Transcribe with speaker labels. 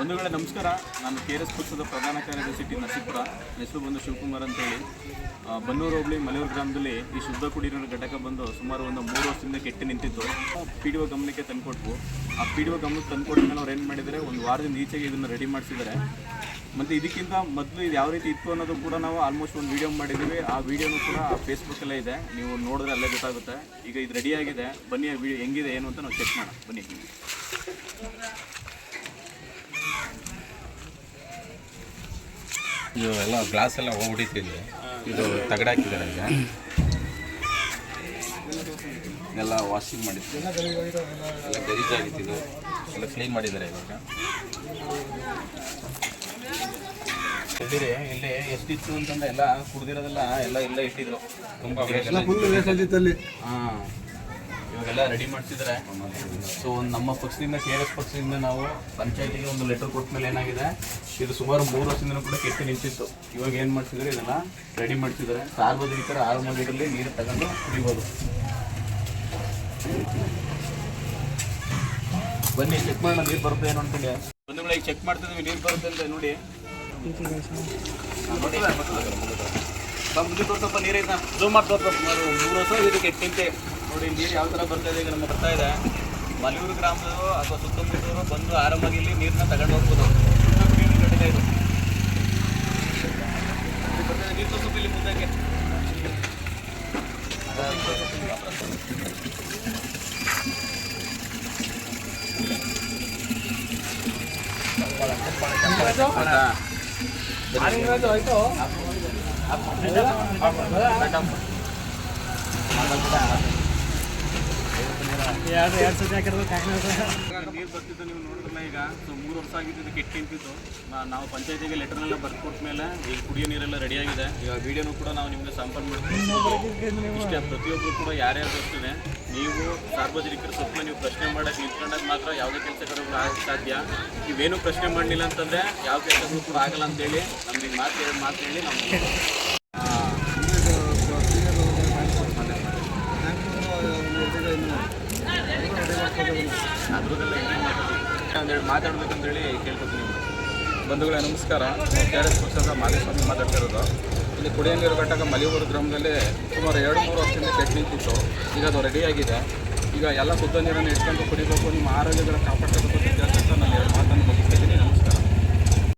Speaker 1: ಬಂಧುಗಳೇ ನಮಸ್ಕಾರ. ನಾನು ಕೆ ಆರ್ ಎಸ್ ಪಕ್ಷದ ಪ್ರಧಾನ ಕಾರ್ಯದರ್ಶಿ ನರಸೀಪುರ. ಹೆಸರು ಬಂದು ಶಿವಕುಮಾರ್ ಅಂತೇಳಿ. ಆ, ಬನ್ನೂರು ಹೋಬಳಿ ಮಲೆಯೂರು ಗ್ರಾಮದಲ್ಲಿ ಈ ಶುದ್ಧ ಕುಡಿಯೋ ಘಟಕ ಬಂದು ಸುಮಾರು ಒಂದು ಮೂರು ವರ್ಷದಿಂದ ಕೆಟ್ಟು ನಿಂತಿತ್ತು. ಪಿ ಡಿ ಒ ಗಮನಕ್ಕೆ ತಂದುಕೊಟ್ವು. ಆ ಪಿ ಡಿ ಒ ಗಮನಕ್ಕೆ ತಂದುಕೊಟ್ಟ ಮೇಲೆ ಅವ್ರು ಏನು ಮಾಡಿದರೆ ಒಂದು ವಾರದಿಂದ ಈಚೆಗೆ ಇದನ್ನು ರೆಡಿ ಮಾಡಿಸಿದ್ದಾರೆ ಮತ್ತು ಇದಕ್ಕಿಂತ ಮೊದಲು ಇದು ಯಾವ ರೀತಿ ಇತ್ತು ಅನ್ನೋದು ಕೂಡ ನಾವು ಆಲ್ಮೋಸ್ಟ್ ಒಂದು ವೀಡಿಯೋ ಮಾಡಿದ್ದೀವಿ. ಆ ವೀಡಿಯೋನೂ ಕೂಡ ಫೇಸ್ಬುಕ್ಕಲ್ಲೇ ಇದೆ. ನೀವು ನೋಡಿದ್ರೆ ಅಲ್ಲೇ ಗೊತ್ತಾಗುತ್ತೆ. ಈಗ ಇದು ರೆಡಿಯಾಗಿದೆ ಬನ್ನಿ ಆ ವೀಡಿಯೋ ಹೆಂಗಿದೆ ಏನು ಅಂತ ನಾವು ಚೆಕ್ ಮಾಡೋಣ. ಬನ್ನಿ.
Speaker 2: ಇದು ಎಲ್ಲ ಗ್ಲಾಸ್ ಎಲ್ಲ ಹೋಗ್ಬಿಟ್ಟಿದೆ. ಇದು ತಗಡಾಕಿದ್ದಾರೆ ಈಗ. ಎಲ್ಲ ವಾಷಿಂಗ್ ಮಾಡಿದ್ದು ಎಲ್ಲ ಗರೀಜ್ ಎಲ್ಲ ಕ್ಲೀನ್ ಮಾಡಿದ್ದಾರೆ ಇವಾಗ. ಇಲ್ಲಿ ಎಷ್ಟಿತ್ತು ಅಂತಂದ್ರೆ ಎಲ್ಲ ಕುಡ್ದಿರೋದೆಲ್ಲ ಎಲ್ಲ ಇಲ್ಲ ಇಟ್ಟಿದ್ರು. ತುಂಬ ಹಾಂ. ಇವಾಗೆಲ್ಲ ರೆಡಿ ಮಾಡ್ತಿದ್ದಾರೆ ಸೊ ಒಂದು ನಮ್ಮ ಪಕ್ಷದಿಂದ ಕೆ ಆರ್ ಎಸ್ ಪಕ್ಷದಿಂದ ನಾವು ಪಂಚಾಯತಿಗೆ ಒಂದು ಲೆಟರ್ ಕೊಟ್ಟ ಮೇಲೆ ಏನಾಗಿದೆ? ಇದು ಸುಮಾರು ಮೂರು ವರ್ಷದಿಂದ ಕೂಡ ಕೆಟ್ಟು ನಿಂತಿತ್ತು. ಇವಾಗ ಏನು ಮಾಡ್ತಿದ್ದಾರೆ ಇದನ್ನ ರೆಡಿ ಮಾಡ್ತಿದ್ದಾರೆ ಸಾರ್ವಜನಿಕರ ಮಂದಿರಲ್ಲಿ ನೀರು ತಗೊಂಡು ಕುಡಿಬೋದು. ಬನ್ನಿ ಚೆಕ್ ಮಾಡೋಣ ನೀರು ಬರುತ್ತೆ ಏನು ಅಂತೇಳಿ ಮೇಲೆ ಚೆಕ್ ಮಾಡ್ತಿದ್ವಿ ನೀರು ಬರುತ್ತೆ ಅಂತ ನೋಡಿ. ಬಾ, ಮುಂದೆ ತೋರ್ಸಪ್ಪ ನೀರೈತ ಜೂಮ್ ಮಾಡಿ ತೋರ್ಸಪ್ಪ ಮೂರು ವರ್ಷ ಇದಕ್ಕೆ ಕೆಟ್ಟಿಂತೆ ನೋಡಿ ನೀರು ಯಾವ ಥರ ಬರ್ತಾ ಇದೆ ಈಗ ನಮ್ಗೆ ಬರ್ತಾ ಇದೆ. ಮಲೆಯೂರು ಗ್ರಾಮದವರು ಅಥವಾ ಸುತ್ತಮುತ್ತವರು ಬಂದು ಆರಾಮಾಗಿ ಇಲ್ಲಿ ನೀರನ್ನ ತಗೊಂಡು ಹೋಗ್ಬೋದು. ನೀರು ಇದು ಇಲ್ಲಿ ನೀರು ತೋರ್ಸಪ್ಪ ಇಲ್ಲಿ ಮುಂದಕ್ಕೆ ಆಯ್ತಾ? ನೀರು ಬರ್ತಿದ್ದು ನೀವು ನೋಡಿದ್ರಲ್ಲ ಈಗ. ಸೊ ಮೂರು ವರ್ಷ ಆಗಿದ್ದು ಇದು ಕೆಟ್ಟು ನಿಂತಿದ್ದು. ನಾ- ನಾವು ಪಂಚಾಯತಿಗೆ ಲೆಟರ್ನೆಲ್ಲ ಬರ್ಕೊಟ್ಟ ಮೇಲೆ ಈಗ ಕುಡಿಯೋ ನೀರೆಲ್ಲ ರೆಡಿ ಆಗಿದೆ. ಈಗ ವಿಡಿಯೋನು ಕೂಡ ನಾವು ನಿಮಗೆ ಸಂಪರ್ಕ ಮಾಡ್ತೀವಿ ಇಷ್ಟೇ ಪ್ರತಿಯೊಬ್ಬರು ಕೂಡ ಯಾರ್ಯಾರು ಬರ್ತಿದೆ ನೀವು ಸಾರ್ವಜನಿಕರ ಸ್ವಲ್ಪ ನೀವು ಪ್ರಶ್ನೆ ಮಾಡಕ್ಕೆ ನಿಂತ್ಕೊಂಡಾಗ ಮಾತ್ರ ಯಾವುದೇ ಕೆಲಸಗಳು ಆಗಕ್ಕೆ ಸಾಧ್ಯ. ನೀವೇನು ಪ್ರಶ್ನೆ ಮಾಡಲಿಲ್ಲ ಅಂತಂದ್ರೆ ಯಾವ ಕೆಲಸ ಕೂಡ ಆಗಲ್ಲ ಅಂತೇಳಿ ನಮ್ಗೆ ಮಾತು ಹೇಳಿ ಮಾತು ಹೇಳಿ ನಾವು ಒಂದೆರಡು ಕೇಳ್ಕೊತೀನಿ.
Speaker 3: ಬಂಧುಗಳೇ, ನಮಸ್ಕಾರ. ಕೆ ಆರ್ ಎಸ್ ಪಕ್ಷದ ಮಾತಾಡ್ತಾ ಮಾತಾಡ್ತಿರೋದು. ಇಲ್ಲಿ ಕುಡಿಯ ನೀರು ಘಟಕ ಮಲಿಯೂರು ಗ್ರಾಮದಲ್ಲಿ ಸುಮಾರು ಎರಡು ಮೂರು ವರ್ಷದಿಂದ ಟೆಕ್ನಿಕ್ ನಿಂತಿತ್ತು ಈಗ ಅದು ರೆಡಿಯಾಗಿದೆ ಈಗ ಎಲ್ಲ ಶುದ್ಧ ನೀರನ್ನು ಇಟ್ಕೊಂಡು ಕುಡಿಬೇಕು, ನಿಮ್ಮ ಆರೋಗ್ಯಗಳ ಕಾಪಾಡಬೇಕು